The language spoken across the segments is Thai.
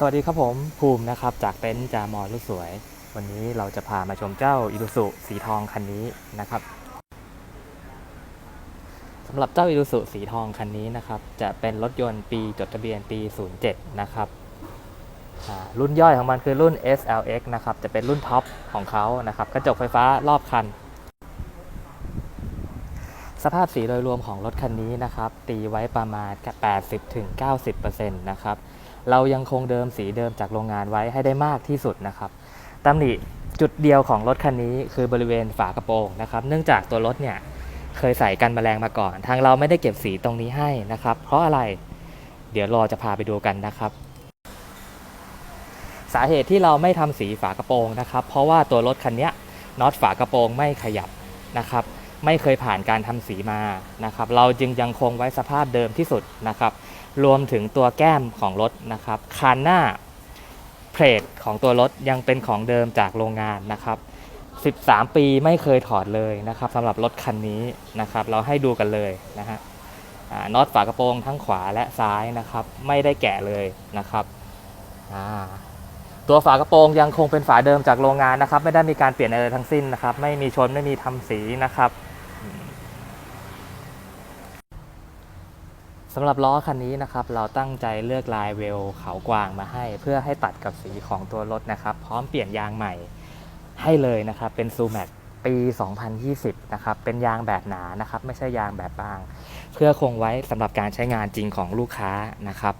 สวัสดีครับผมภูมินะครับจากเต็นท์จามอลูกสวย วันนี้เราจะพามาชมเจ้าอิ u ุสุสีทองคันนี้นะครับสำหรับเจ้าอิ u ุสุสีทองคันนี้นะครับจะเป็นรถยนต์ปีจดทะเบียนปี 07 นะครับรุ่นย่อยของมันคือรุ่น SLX นะครับจะเป็นรุ่นท็อปของเขานะครับกระจกไฟฟ้ารอบคัน สภาพสีโดยรวมของรถคันนี้นะครับตีไว้ประมาณ 80-90%นะครับ เรายังคงเดิมสีเดิมจากโรงงานไว้ให้ได้มากที่สุดนะครับตำหนิจุดเดียวของรถคันนี้คือบริเวณฝากระโปรงนะครับ เนื่องจากตัวรถเนี่ยเคยใส่กันแมลงมาก่อน ทางเราไม่ได้เก็บสีตรงนี้ให้นะครับ เพราะอะไรเดี๋ยวรอจะพาไปดูกันนะครับ สาเหตุที่เราไม่ทำสีฝากระโปรงนะครับ เพราะว่าตัวรถคันนี้น็อตฝากระโปรงไม่ขยับนะครับ ไม่เคยผ่านการทำสีมานะครับ เราจึงยังคงไว้สภาพเดิมที่สุดนะครับ รวมถึงตัวแก้มของรถนะครับคานหน้าเพลทของตัวรถยังเป็นของเดิมจากโรงงานนะครับ 13 ปีไม่เคยถอดเลยนะครับสำหรับรถคันนี้นะครับ เราให้ดูกันเลยนะฮะน็อตฝากระโปรงทั้งขวาและซ้ายนะครับ ไม่ได้แกะเลยนะครับตัวฝากระโปรงยังคงเป็นฝาเดิมจากโรงงานนะครับ ไม่ได้มีการเปลี่ยนอะไรทั้งสิ้นนะครับ ไม่มีชนไม่มีทำสีนะครับำหรับล้อคันนี้นะครับเราตั้งใจเลือกลายเวลเขากวางมาให้ เพื่อให้ตัดกับสีของตัวรถนะครับ พร้อมเปลี่ยนยางใหม่ให้เลยนะครับเป็นซูแม็กปี 2020 นะครับ เป็นยางแบบหนานะครับ ไม่ใช่ยางแบบบาง เพื่อคงไว้สำหรับการใช้งานจริงของลูกค้านะครับ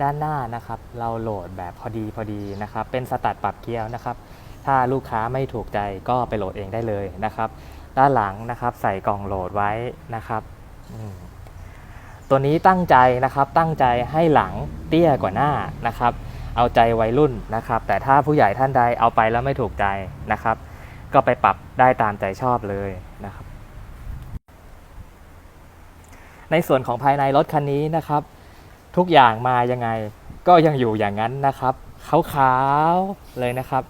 ด้านหน้านะครับเราโหลดแบบพอดีพอดีนะครับ เป็นสตัดปรับเกียร์นะครับ ถ้าลูกค้าไม่ถูกใจก็ไปโหลดเองได้เลยนะครับ ด้านหลังนะครับ ใส่กล่องโหลดไว้นะครับตัวนี้ตั้งใจนะครับตั้งใจให้หลังเตี้ยกว่าหน้านะครับ เอาใจวัยรุ่นนะครับ แต่ถ้าผู้ใหญ่ท่านใดเอาไปแล้วไม่ถูกใจนะครับ ก็ไปปรับได้ตามใจชอบเลยนะครับ ในส่วนของภายในรถคันนี้นะครับ ทุกอย่างมายังไงก็ยังอยู่อย่างนั้นนะครับขาวๆเลยนะครับ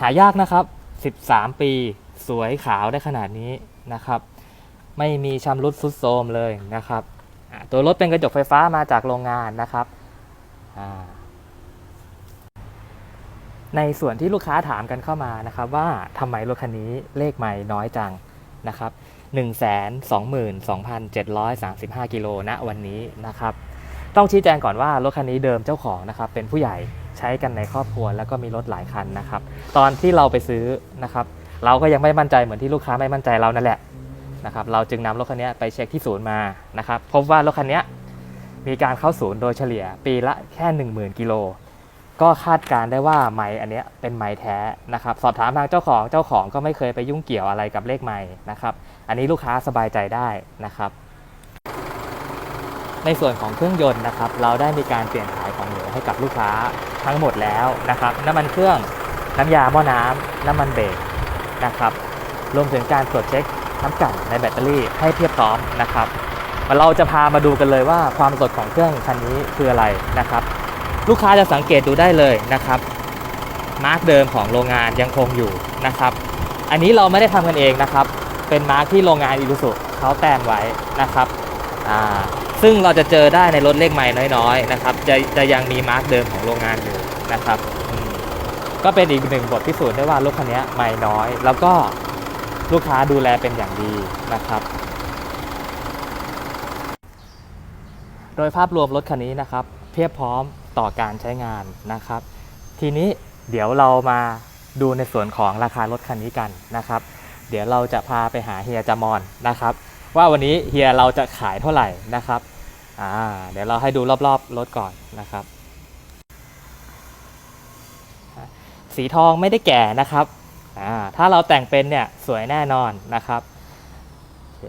หายากนะครับ 13 ปี สวยขาวได้ขนาดนี้นะครับ ไม่มีชำรุดซุดโทรมเลยนะครับ ตัวรถเป็นกระจกไฟฟ้ามาจากโรงงานนะครับในส่วนที่ลูกค้าถามกันเข้ามานะครับว่าทำไมรถคันนี้เลขไม่น้อยจังนะครับ122,735 กิโลณวันนี้นะครับ ต้องชี้แจงก่อนว่ารถคันนี้เดิมเจ้าของนะครับ เป็นผู้ใหญ่ใช้กันในครอบครัวแล้วก็มีรถหลายคันนะครับ ตอนที่เราไปซื้อนะครับ เราก็ยังไม่มั่นใจเหมือนที่ลูกค้าไม่มั่นใจเรานั่นแหละนะครับเราจึงนำรถคันนี้ไปเช็คที่ศูนย์มานะครับพบว่ารถคันนี้มีการเข้าศูนย์โดยเฉลี่ยปีละแค่ 10,000กิโลก็คาดการได้ว่าไม้อันนี้เป็นไม้แท้นะครับ สอบถามทางเจ้าของเจ้าของก็ไม่เคยไปยุ่งเกี่ยวอะไรกับเลขไม้นะครับ อันนี้ลูกค้าสบายใจได้นะครับ ในส่วนของเครื่องยนต์นะครับ เราได้มีการเปลี่ยนถ่ายของเหลวให้กับลูกค้าทั้งหมดแล้วนะครับ น้ำมันเครื่องน้ำยาหม้อน้ำน้ำมันเบรก นะครับรวมถึงการตรวจเช็คน้ำกลั่นในแบตเตอรี่ให้เพียบพร้อมนะครับเราจะพามาดูกันเลยว่าความสดของเครื่องคันนี้คืออะไรนะครับ ลูกค้าจะสังเกตดูได้เลยนะครับ มาร์กเดิมของโรงงานยังคงอยู่นะครับ อันนี้เราไม่ได้ทำกันเองนะครับ เป็นมาร์กที่โรงงานอิรุสุเขาแต้มไว้นะครับอ่าซึ่งเราจะเจอได้ในรถเลขใหม่น้อยๆนะครับจะจะยังมีมาร์กเดิมของโรงงานอยู่นะครับ ก็เป็นอีกหนึ่งบทพิสูจน์ได้ว่ารถคันนี้ใหม่น้อย แล้วก็ลูกค้าดูแลเป็นอย่างดีนะครับ โดยภาพรวมรถคันนี้นะครับ เพียบพร้อมต่อการใช้งานนะครับ ทีนี้เดี๋ยวเรามาดูในส่วนของราคารถคันนี้กันนะครับ เดี๋ยวเราจะพาไปหาเฮียจามอนนะครับ ว่าวันนี้เฮียเราจะขายเท่าไหร่นะครับอ่าเดี๋ยวเราให้ดูรอบๆรถก่อนนะครับ สีทองไม่ได้แก่นะครับถ้าเราแต่งเป็นเนี่ยสวยแน่นอนนะครับเ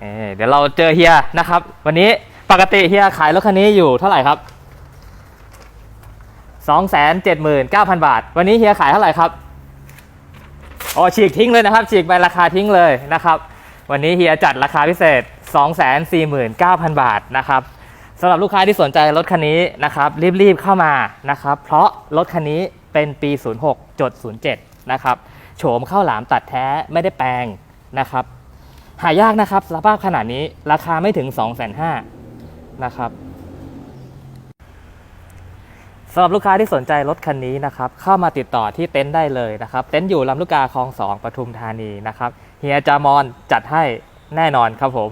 เเดี๋ยวเราเจอเฮียนะครับ วันนี้ปกติเฮียขายรถคันนี้อยู่เท่าไหร่ครับ 279,000 บาท วันนี้เฮียขายเท่าไหร่ครับโอ้ฉีกทิ้งเลยนะครับ ฉีกไปราคาทิ้งเลยนะครับ วันนี้เฮียจัดราคาพิเศษ 249,000 บาทนะครับ สำหรับลูกค้าที่สนใจรถคันนี้นะครับรีบๆเข้ามานะครับเพราะรถคันนี้เป็นปี 06จด07 นะครับโฉมข้าวหลามตัดแท้ไม่ได้แปลงนะครับหายากนะครับสภาพขนาดนี้ราคาไม่ถึง 2 5 0 0 0 0นะครับสำหรับลูกค้าที่สนใจรถคันนี้นะครับเข้ามาติดต่อที่เต็นท์ได้เลยนะครับเต็นท์อยู่ลำลูกกาคลอง2ปทุมธานีนะครับเฮียจามอนจัดให้แน่นอนครับผม